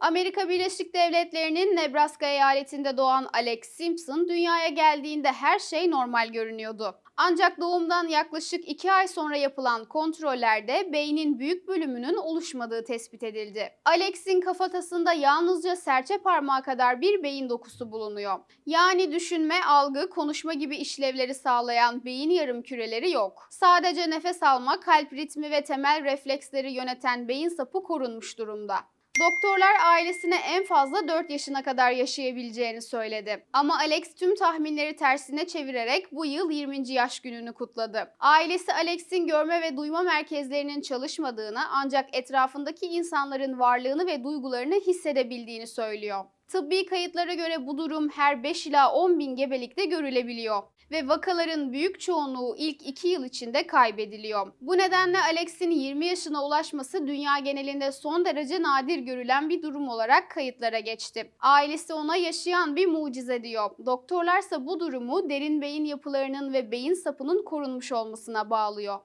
Amerika Birleşik Devletleri'nin Nebraska eyaletinde doğan Alex Simpson dünyaya geldiğinde her şey normal görünüyordu. Ancak doğumdan yaklaşık 2 ay sonra yapılan kontrollerde beynin büyük bölümünün oluşmadığı tespit edildi. Alex'in kafatasında yalnızca serçe parmağı kadar bir beyin dokusu bulunuyor. Yani düşünme, algı, konuşma gibi işlevleri sağlayan beyin yarım küreleri yok. Sadece nefes alma, kalp ritmi ve temel refleksleri yöneten beyin sapı korunmuş durumda. Doktorlar ailesine en fazla 4 yaşına kadar yaşayabileceğini söyledi. Ama Alex tüm tahminleri tersine çevirerek bu yıl 20. yaş gününü kutladı. Ailesi Alex'in görme ve duyma merkezlerinin çalışmadığını ancak etrafındaki insanların varlığını ve duygularını hissedebildiğini söylüyor. Tıbbi kayıtlara göre bu durum her 5 ila 10 bin gebelikte görülebiliyor ve vakaların büyük çoğunluğu ilk 2 yıl içinde kaybediliyor. Bu nedenle Alex'in 20 yaşına ulaşması dünya genelinde son derece nadir görülen bir durum olarak kayıtlara geçti. Ailesi ona yaşayan bir mucize diyor. Doktorlarsa bu durumu derin beyin yapılarının ve beyin sapının korunmuş olmasına bağlıyor.